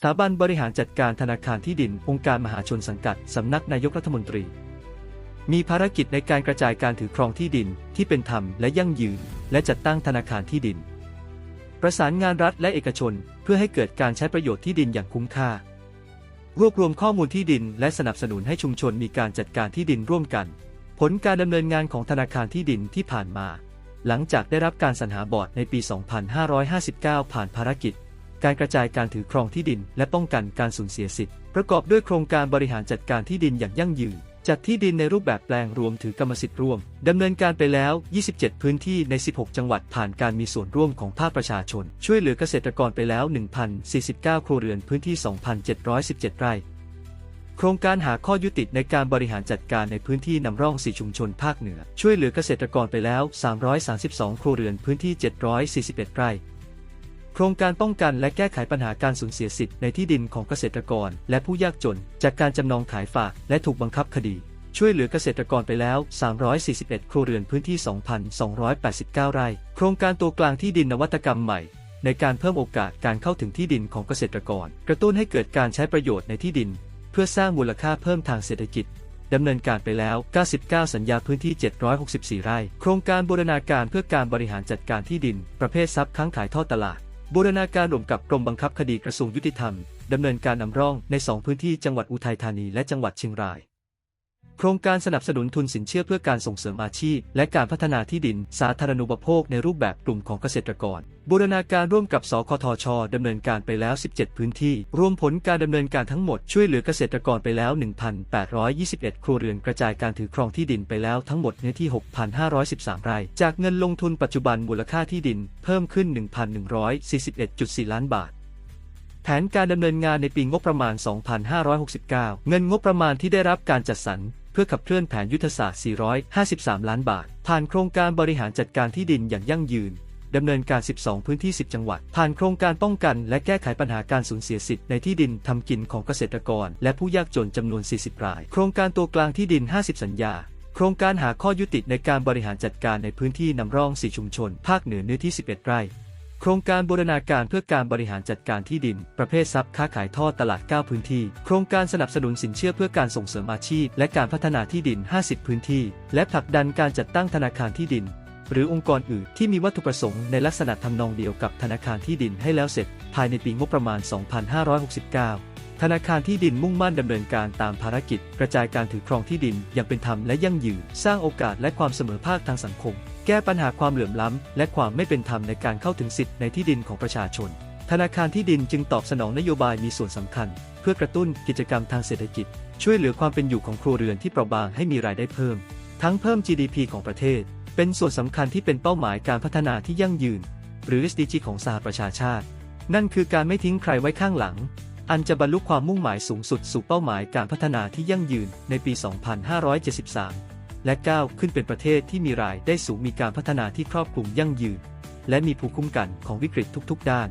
สถาบันบริหารจัดการธนาคารที่ดิน องค์การมหาชนสังกัด สำนักนายกรัฐมนตรี มีภารกิจในการกระจายการถือครองที่ดินที่เป็นธรรมและยั่งยืน และจัดตั้งธนาคารที่ดิน ประสานงานรัฐและเอกชน เพื่อให้เกิดการใช้ประโยชน์ที่ดินอย่างคุ้มค่า รวบรวมข้อมูลที่ดิน และสนับสนุนให้ชุมชนมีการจัดการที่ดินร่วมกัน ผลการดำเนินงานของธนาคารที่ดินที่ผ่านมา หลังจากได้รับการสรรหาบอร์ดในปี 2559 ผ่านภารกิจ การกระจายการถือครองที่ดิน และป้องกันการสูญเสียสิทธิ์ ประกอบด้วยโครงการบริหารจัดการที่ดินอย่างยั่งยืน จัดที่ดินในรูปแบบแปลงรวมถือกรรมสิทธิ์ร่วมดำเนินการไปแล้ว 27 พื้นที่ใน 16 จังหวัดผ่านการมีส่วนร่วมของภาคประชาชน ช่วยเหลือเกษตรกรไปแล้ว 1,049 ครัวเรือนพื้นที่ 2,717 ไร่โครงการหาข้อยุติในการบริหารจัดการในพื้นที่นำร่องสีชุมชนภาคเหนือ ช่วยเหลือเกษตรกรไปแล้ว 332 ครัวเรือนพื้นที่ 741 ไร่ ครงการป้องกันและแก้ไขปัญหาการสูญเสียสิทธิ์ในที่ดินของเกษตรกร และผู้ยากจน จากการจำนองขายฝากและถูกบังคับคดี ช่วยเหลือเกษตรกรไปแล้ว 341 ครัวเรือนพื้นที่ 2,289 ไร่ โครงการตัวกลางที่ดินนวัตกรรมใหม่ ในการเพิ่มโอกาสการเข้าถึงที่ดินของเกษตรกร กระตุ้นให้เกิดการใช้ประโยชน์ในที่ดิน เพื่อสร้างมูลค่าเพิ่มทางเศรษฐกิจดำเนินการไปแล้ว 99 สัญญาพื้นที่ 764 ไร่ โครงการบูรณาการเพื่อการบริหารจัดการที่ดิน ประเภททรัพย์ค้างขายทอดตลาด บูรณาการร่วมกับกรมบังคับคดีกระทรวงยุติธรรมดำเนินการนำร่องใน 2 พื้นที่จังหวัดอุทัยธานีและจังหวัดเชียงราย โครงการสนับสนุนทุนสินเชื่อเพื่อการส่งเสริมอาชีพ และการพัฒนาที่ดิน สาธารณูปโภคในรูปแบบกลุ่มของเกษตรกร บูรณาการร่วมกับ สคทชดำเนินการไปแล้ว 17 พื้นที่ รวมผลการดำเนินการทั้งหมดช่วยเหลือเกษตรกรไปแล้ว 1,821 ครัวเรือนกระจายการถือครองที่ดินไปแล้วทั้งหมดเนื้อที่ 6,513 ไร่ จากเงินลงทุนปัจจุบันมูลค่าที่ดิน เพิ่มขึ้น 1,141.4 ล้านบาท ผนการดำเนินงานในปีงบประมาณ 2569 เงินงบประมาณที่ได้รับการจัดสรร เพื่อขับเคลื่อนแผนยุทธศาสตร์ 453 ล้านบาท ผ่านโครงการบริหารจัดการที่ดินอย่างยั่งยืนดำเนินการ 12 พื้นที่ 10 จังหวัด ผ่านโครงการป้องกัน และแก้ไขปัญหาการสูญเสียสิทธิ์ในที่ดินทำกินของเกษตรกร และผู้ยากจนจำนวน 40 ราย โครงการตัวกลางที่ดิน 50 สัญญา โครงการหาข้อยุติในการบริหารจัดการในพื้นที่นำร่องสีชุมชน ภาคเหนือเนื้อที่ 11 ไร่ โครงการบูรณาการเพื่อการบริหารจัดการที่ดิน ประเภททรัพย์ค้าขายทอดตลาด 9 พื้นที่ โครงการสนับสนุนสินเชื่อเพื่อการส่งเสริมอาชีพ และการพัฒนาที่ดิน 50 พื้นที่ และผลักดันการจัดตั้งธนาคารที่ดิน หรือองค์กรอื่นที่มีวัตถุประสงค์ในลักษณะทำนองเดียวกับธนาคารที่ดินให้แล้วเสร็จ ภายในปีงบประมาณ 2569 ธนาคารที่ดินมุ่งมั่นดำเนินการตามภารกิจ กระจายการถือครองที่ดินอย่างเป็นธรรมและยั่งยืนสร้างโอกาสและความเสมอภาคทางสังคม แก้ปัญหาความเหลื่อมล้ำ และความไม่เป็นธรรมในการเข้าถึงสิทธิในที่ดินของประชาชน ธนาคารที่ดินจึงตอบสนองนโยบายมีส่วนสำคัญ เพื่อกระตุ้นกิจกรรมทางเศรษฐกิจ ช่วยเหลือความเป็นอยู่ของครัวเรือนที่เปราะบางให้มีรายได้เพิ่ม ทั้งเพิ่ม GDP ของประเทศ เป็นส่วนสำคัญที่เป็นเป้าหมายการพัฒนาที่ยั่งยืน หรือ SDG ของสหประชาชาติ นั่นคือการไม่ทิ้งใครไว้ข้างหลัง อันจะบรรลุความมุ่งหมายสูงสุดสู่เป้าหมายการพัฒนาที่ยั่งยืนในปี 2573 และก้าวขึ้นเป็นประเทศที่มีรายได้สูงมีการพัฒนาที่ครอบคลุมยั่งยืน และมีภูมิคุ้มกันของวิกฤตทุกๆ ด้าน